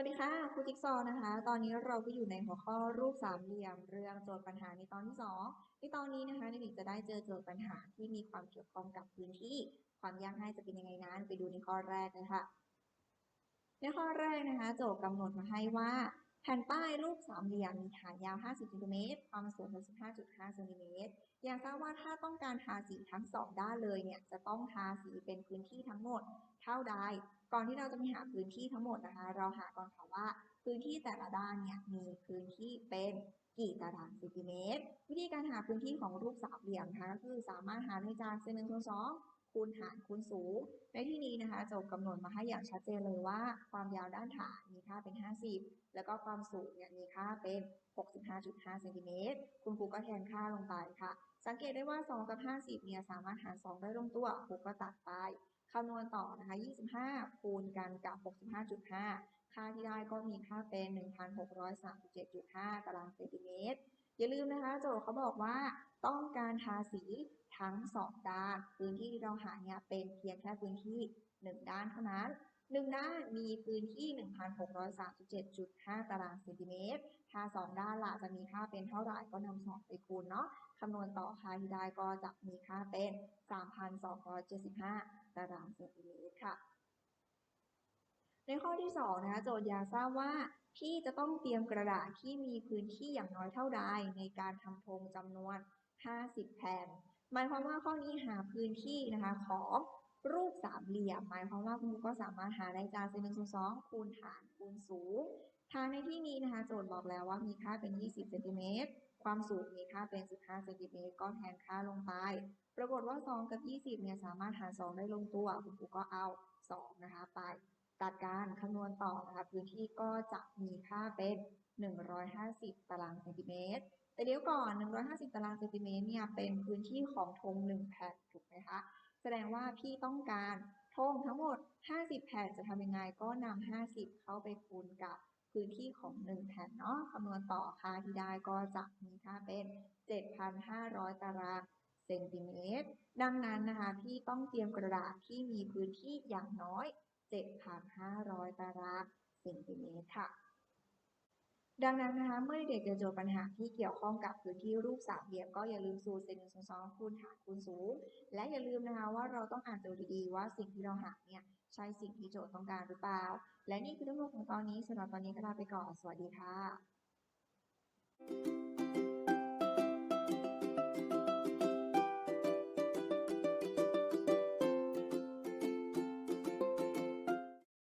วัสดีค่ะครูจิ๊กซอว์นะคะ ตอนนี้เราก็อยู่ในหัวข้อรูปสามเหลี่ยมเรื่องโจทย์ปัญหาในตอนที่สองในตอนนี้นะคะเด็กๆจะได้เจอโจทย์ปัญหาที่มีความเกี่ยวข้องกับพื้นที่ ความยากง่ายจะเป็นยังไงนั้นไปดูในข้อแรกเลยค่ะในข้อแรกนะคะ โจทย์กำหนดมาให้ว่า แผ่นป้ายรูปสามเหลี่ยมมีฐานยาว 50เซนติเมตรความสูง65.5เซนติเมตรอยากทราบว่าถ้าต้องการทาสีทั้งสองด้านเลยเนี่ยจะต้องทาสีเป็นพื้นที่ทั้งหมดเท่าใด ก่อนที่เราจะไปหาพื้นที่ทั้งหมดนะคะ เราหาก่อนค่ะว่า พื้นที่แต่ละด้านเนี่ยมีพื้นที่เป็นกี่ตารางเซนติเมตร วิธีการหาพื้นที่ของรูปสามเหลี่ยมนะคะก็คือสามารถหาได้จากเซนหนึ่งส่วนสอง คูณหารคูณสูง ในที่นี้นะคะโจทย์กำหนดมาให้อย่างชัดเจนเลยว่า ความยาวด้านฐานมีค่าเป็น 50 แล้วก็ความสูงเนี่ยมีค่าเป็น 65.5เซนติเมตรคุณครูก็แทนค่าลงไปค่ะ สังเกตได้ว่า 2 กับ 50เนี่ยสามารถหาร 2 ได้ลงตัวครูก็ตัดไปคำนวณต่อนะคะ 25 คูณกันกับ 65.5 ค่าที่ได้ก็มีค่าเป็น 1,637.5 ตารางเซนติเมตร อย่าลืมนะคะโจทย์เขาบอกว่าต้องการทาสีทั้ง 2 ด้าน พื้นที่ที่เราหาเนี่ยเป็นเพียงแค่พื้นที่ 1 ด้านเท่านั้น 1 ด้านมีพื้นที่ 1,637.5 ตารางเซนติเมตรถ้า 2 ด้านละจะมีค่าเป็นเท่าไหร่ก็นำ2ไปคูณเนาะคำนวณต่อค่าที่ได้ก็จะมีค่าเป็น 3,275 ตารางเซนติเมตรค่ะ ในข้อที่2นะคะโจทย์อยากทราบว่าพี่จะต้องเตรียมกระดาษที่มีพื้นที่อย่างน้อยเท่าใดในการทำธงจำนวน 50 แผ่น หมายความว่าข้อนี้หาพื้นที่นะคะของรูปสามเหลี่ยม หมายความว่าคุณก็สามารถหาได้จากเซนหนึ่งส่วนสองคูณฐานคูณสูงฐานในที่นี้นะคะโจทย์บอกแล้วว่ามีค่าเป็น 20เซนติเมตรความสูงมีค่าเป็น 15เซนติเมตรก็แทนค่าลงไป ปรากฏว่า 2 กับ 20เนี่ยสามารถหาร2ได้ลงตัว คุณครูก็เอา 2 นะคะไป ตัดการคำนวณต่อนะคะพื้นที่ก็จะมีค่าเป็น 150 ตารางเซนติเมตรแต่เดี๋ยวก่อน 150 ตารางเซนติเมตรเนี่ยเป็นพื้นที่ของธง1 แผ่นถูกไหมคะ แสดงว่าพี่ต้องการธงทั้งหมด 50 แผ่นจะทำยังไงก็นำ50 เข้าไปคูณกับพื้นที่ของ 1 แผ่นเนาะคำนวณต่อค่าที่ได้ก็จะมีค่าเป็น 7,500 ตารางเซนติเมตร ดังนั้นนะคะ พี่ต้องเตรียมกระดาษที่มีพื้นที่อย่างน้อย 7,500 ตารางเซนติเมตรค่ะ ดังนั้นนะคะเมื่อเด็กจะโจทย์ปัญหาที่เกี่ยวข้องกับพื้นที่รูปสามเหลี่ยมก็อย่าลืมสูตรเซนหนึ่งส่วนสองคูณหารคูณสูงและอย่าลืมนะคะว่าเราต้องอ่านโจทย์ดีๆว่าสิ่งที่เราหาเนี่ยใช่สิ่งที่โจทย์ต้องการหรือเปล่า และนี่คือทั้งหมดของตอนนี้สำหรับตอนนี้ก็ลาไปก่อนสวัสดีค่ะ